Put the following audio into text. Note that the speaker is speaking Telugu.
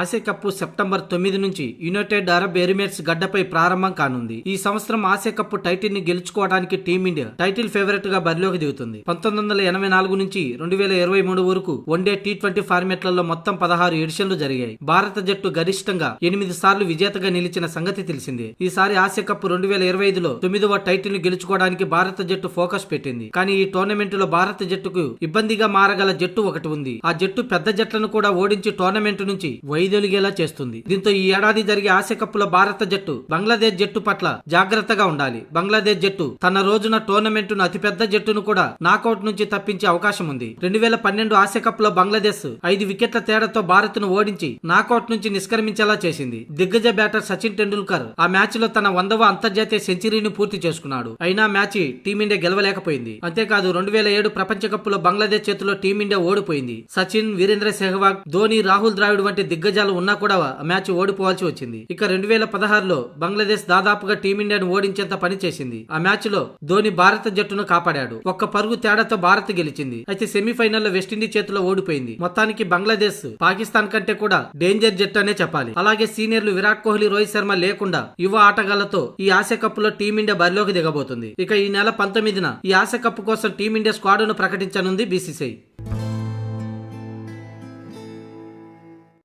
ఆసియా కప్ సెప్టెంబర్ తొమ్మిది నుంచి యునైటెడ్ అరబ్ ఎమిరేట్స్ గడ్డపై ప్రారంభం కానుంది. ఈ సంవత్సరం ఆసియా కప్ టైటిల్ని గెలుచుకోవడానికి టీమిండియా టైటిల్ ఫేవరెట్గా బరిలోకి దిగుతుంది. పంతొమ్మిది వందల ఎనభై నాలుగు నుంచి రెండు వేల ఇరవై మూడు వరకు వన్డే టీ ట్వంటీ ఫార్మెట్లలో మొత్తం పదహారు ఎడిషన్లు జరిగాయి. భారత జట్టు గరిష్టంగా ఎనిమిది సార్లు విజేతగా నిలిచిన సంగతి తెలిసిందే. ఈసారి ఆసియా కప్ రెండు వేల ఇరవై ఐదులో తొమ్మిదవ టైటిల్ని గెలుచుకోవడానికి భారత జట్టు ఫోకస్ పెట్టింది. కానీ ఈ టోర్నమెంట్లో భారత జట్టుకు ఇబ్బందిగా మారగల జట్టు ఒకటి ఉంది. ఆ జట్టు పెద్ద జట్లను కూడా ఓడించి టోర్నమెంట్ నుంచి వైదొలిగేలా చేస్తుంది. దీంతో ఈ ఏడాది జరిగే ఆసియా కప్లో భారత జట్టు బంగ్లాదేశ్ జట్టు పట్ల జాగ్రత్తగా ఉండాలి. బంగ్లాదేశ్ జట్టు తన రోజున టోర్నమెంట్ను అతిపెద్ద జట్టును కూడా నాకౌట్ నుంచి తప్పించే అవకాశం ఉంది. రెండు వేల పన్నెండు ఆసియా కప్లో బంగ్లాదేశ్ ఐదు వికెట్ల తేడాతో భారత్ను ఓడించి నాకౌట్ నుంచి నిష్క్రమించేలా చేసింది. దిగ్గజ బ్యాటర్ సచిన్ టెండూల్కర్ ఆ మ్యాచ్లో తన వందవ అంతర్జాతీయ సెంచరీని పూర్తి చేసుకున్నాడు. అయినా మ్యాచ్ టీమిండియా గెలవలేకపోయింది. అంతేకాదు రెండు వేల ఏడు ప్రపంచ కప్లో బంగ్లాదేశ్ చేతిలో టీమిండియా ఓడిపోయింది. సచిన్ వీరేంద్ర సెహ్వాగ్ ధోని రాహుల్ ద్రావిడ్ వంటి దిగ్గజాలు ఉన్నా కూడా ఆ మ్యాచ్ ఓడిపోవాల్సి వచ్చింది. ఇక రెండు వేల పదహారులో బంగ్లాదేశ్ దాదాపుగా టీమిండియాను ఓడించేంత పని చేసింది. ఆ మ్యాచ్లో ధోని భారత జట్టును కాపాడాడు. ఒక్క పరుగు తేడాతో భారత్ గెలిచింది. అయితే సెమీఫైనల్లో వెస్టిండీస్ చేతిలో ఓడిపోయింది. మొత్తానికి బంగ్లాదేశ్ పాకిస్తాన్ కంటే కూడా డేంజర్ జట్టు అనే చెప్పాలి. అలాగే సీనియర్లు విరాట్ కోహ్లీ రోహిత్ శర్మ లేకుండా యువ ఆటగాళ్ళతో ఈ ఆసియా కప్లో టీమిండియా బరిలోకి దిగబోతుంది. ఇక ఈ నెల పంతొమ్మిదిన ఈ ఆసియా కప్ కోసం టీమిండియా స్క్వాడ్ను ప్రకటించనుంది బీసీసీఐ.